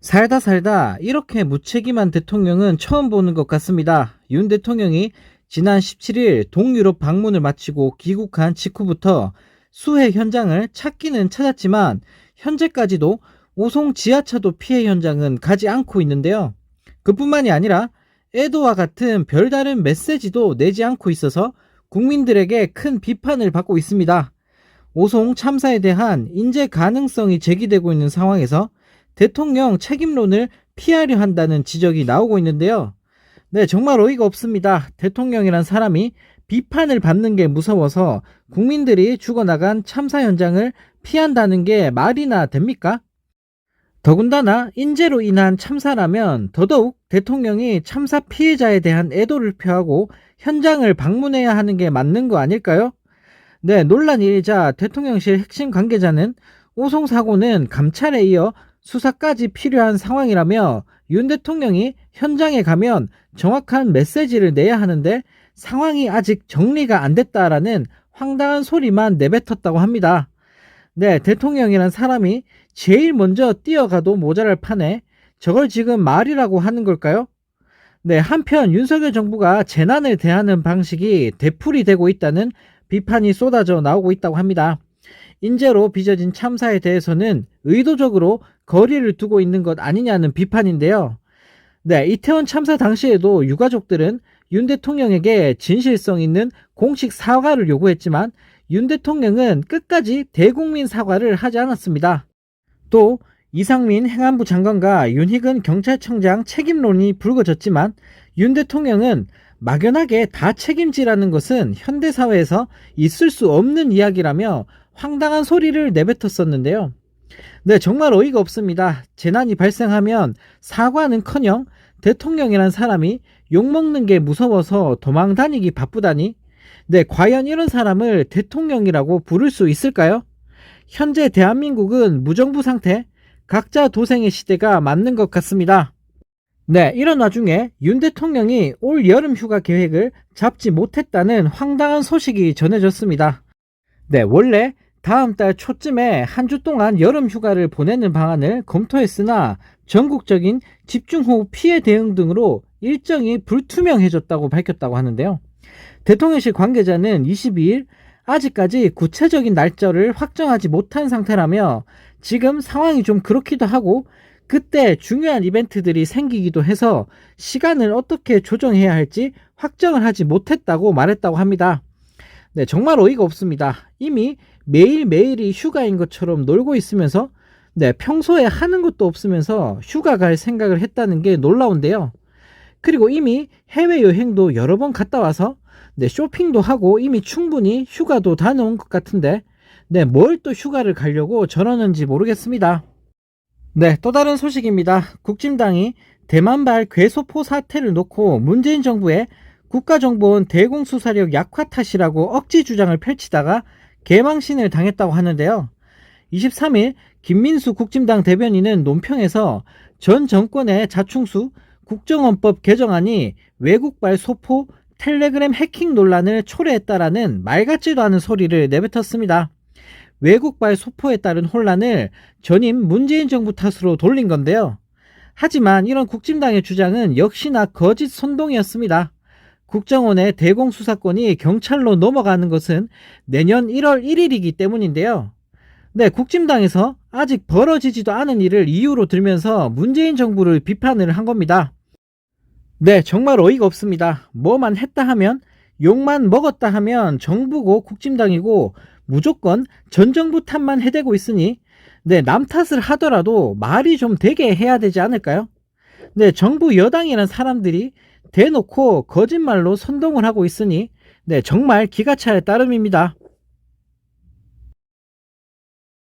살다 살다 이렇게 무책임한 대통령은 처음 보는 것 같습니다. 윤 대통령이 지난 17일 동유럽 방문을 마치고 귀국한 직후부터 수해 현장을 찾기는 찾았지만 현재까지도 오송 지하차도 피해 현장은 가지 않고 있는데요. 그뿐만이 아니라 애도와 같은 별다른 메시지도 내지 않고 있어서 국민들에게 큰 비판을 받고 있습니다. 오송 참사에 대한 인재 가능성이 제기되고 있는 상황에서 대통령 책임론을 피하려 한다는 지적이 나오고 있는데요. 네, 정말 어이가 없습니다. 대통령이란 사람이 비판을 받는 게 무서워서 국민들이 죽어나간 참사 현장을 피한다는 게 말이나 됩니까? 더군다나 인재로 인한 참사라면 더더욱 대통령이 참사 피해자에 대한 애도를 표하고 현장을 방문해야 하는 게 맞는 거 아닐까요? 네, 논란이 일자 대통령실 핵심 관계자는 오송 사고는 감찰에 이어 수사까지 필요한 상황이라며 윤 대통령이 현장에 가면 정확한 메시지를 내야 하는데 상황이 아직 정리가 안 됐다라는 황당한 소리만 내뱉었다고 합니다. 네, 대통령이란 사람이 제일 먼저 뛰어가도 모자랄 판에 저걸 지금 말이라고 하는 걸까요? 네, 한편 윤석열 정부가 재난을 대하는 방식이 되풀이 되고 있다는 비판이 쏟아져 나오고 있다고 합니다. 인재로 빚어진 참사에 대해서는 의도적으로 거리를 두고 있는 것 아니냐는 비판인데요. 네, 이태원 참사 당시에도 유가족들은 윤 대통령에게 진실성 있는 공식 사과를 요구했지만 윤 대통령은 끝까지 대국민 사과를 하지 않았습니다. 또 이상민 행안부 장관과 윤희근 경찰청장 책임론이 불거졌지만 윤 대통령은 막연하게 다 책임지라는 것은 현대사회에서 있을 수 없는 이야기라며 황당한 소리를 내뱉었었는데요. 네, 정말 어이가 없습니다. 재난이 발생하면 사과는 커녕 대통령이란 사람이 욕먹는 게 무서워서 도망 다니기 바쁘다니? 네, 과연 이런 사람을 대통령이라고 부를 수 있을까요? 현재 대한민국은 무정부 상태, 각자 도생의 시대가 맞는 것 같습니다. 네, 이런 와중에 윤 대통령이 올 여름 휴가 계획을 잡지 못했다는 황당한 소식이 전해졌습니다. 네, 원래 다음 달 초쯤에 한 주 동안 여름 휴가를 보내는 방안을 검토했으나 전국적인 집중호우 피해 대응 등으로 일정이 불투명해졌다고 밝혔다고 하는데요. 대통령실 관계자는 22일 아직까지 구체적인 날짜를 확정하지 못한 상태라며 지금 상황이 좀 그렇기도 하고 그때 중요한 이벤트들이 생기기도 해서 시간을 어떻게 조정해야 할지 확정을 하지 못했다고 말했다고 합니다. 네, 정말 어이가 없습니다. 이미 매일매일이 휴가인 것처럼 놀고 있으면서 네, 평소에 하는 것도 없으면서 휴가 갈 생각을 했다는 게 놀라운데요. 그리고 이미 해외여행도 여러 번 갔다 와서 네, 쇼핑도 하고 이미 충분히 휴가도 다녀온 것 같은데 네, 뭘 또 휴가를 가려고 저러는지 모르겠습니다. 네, 또 다른 소식입니다. 국진당이 대만발 괴소포 사태를 놓고 문재인 정부의 국가정보원 대공수사력 약화 탓이라고 억지 주장을 펼치다가 개망신을 당했다고 하는데요. 23일 김민수 국진당 대변인은 논평에서 전 정권의 자충수 국정원법 개정안이 외국발 소포 텔레그램 해킹 논란을 초래했다라는 말 같지도 않은 소리를 내뱉었습니다. 외국발 소포에 따른 혼란을 전임 문재인 정부 탓으로 돌린 건데요. 하지만 이런 국진당의 주장은 역시나 거짓 선동이었습니다. 국정원의 대공수사권이 경찰로 넘어가는 것은 내년 1월 1일이기 때문인데요. 네, 국진당에서 아직 벌어지지도 않은 일을 이유로 들면서 문재인 정부를 비판을 한 겁니다. 네, 정말 어이가 없습니다. 뭐만 했다 하면, 욕만 먹었다 하면 정부고 국진당이고 무조건 전 정부 탓만 해대고 있으니, 네, 남 탓을 하더라도 말이 좀 되게 해야 되지 않을까요? 네, 정부 여당이라는 사람들이 대놓고 거짓말로 선동을 하고 있으니, 네, 정말 기가 차일 따름입니다.